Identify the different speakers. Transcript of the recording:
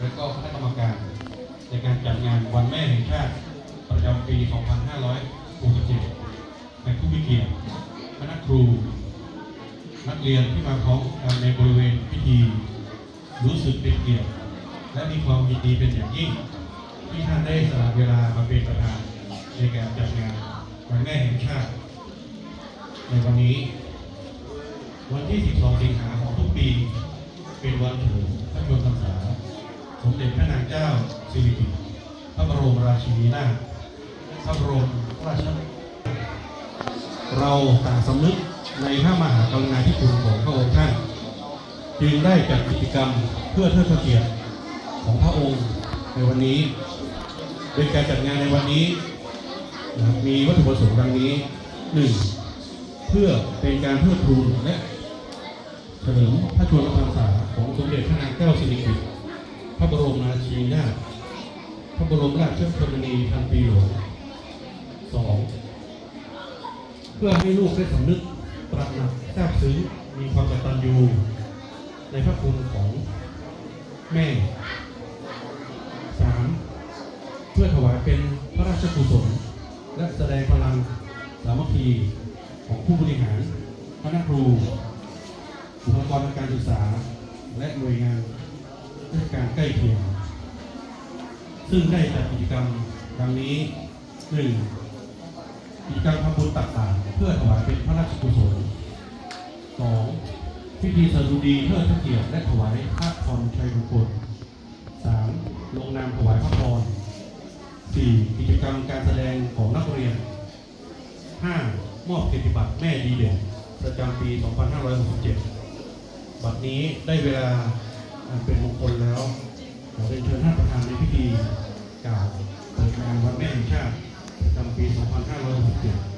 Speaker 1: และก็คณะกรรมการ ในการจัดงานวันแม่แห่งชาติประจำปี 2567ในผู้มีเกียรติคณะครู นักเรียนที่มาพร้อมกันในบริเวณพิธี รู้สึกเป็นเกียรติ และมีความยินดีเป็นอย่างยิ่ง ที่ท่านได้สละเวลามาเป็นประธานในการจัดงานวันแม่แห่งชาติในวันนี้ วันที่ 12 สิงหาของทุกปี เป็นวันเฉลิมพระชนมพรรษา สมเด็จพระนางเจ้าสิริกิติ์พระบรมราชินีนาถพระบรมราชเราต่างสำนึกในพระมหากรุณาธิคุณของพระองค์ท่านจึงได้จัดกิจกรรมเพื่อเทิดพระเกียรติของพระองค์ในวันนี้ โดยการจัดงานในวันนี้ มีวัตถุประสงค์ดังนี้หนึ่งเพื่อเป็นการเพื่อทูนและเฉลิมพระชนมพรรษาของสมเด็จพระนางเจ้าสิริกิติ์ รีนาถพระบรมราชชนนีพันปีหลวงสองเพื่อให้ลูกได้สำนึกตระหนักทราบซึ้งมีความกตัญญูในพระคุณของแม่สามเพื่อถวายเป็นพระราชกุศลและแสดงพลังสามัคคีของผู้บริหารคณะครูบุคลากรทางการศึกษา และหน่วยงานราชการใกล้เคียง ซึ่งได้จัดกิจกรรมดังนี้หนึ่งกิจกรรมทำบุญตักบาตรเพื่อถวายเป็นพระราชกุศล 2. พิธีสดุดีเทิดพระเกียรติและถวายพระพรชัยมงคล 3. ลงนามถวายพระพร 4. กิจกรรมการแสดงของนักเรียน 5. มอบเกียรติบัตรแม่ดีเด่นประจำปี 2567 บัดนี้ได้เวลาเป็นมงคลแล้ว พิ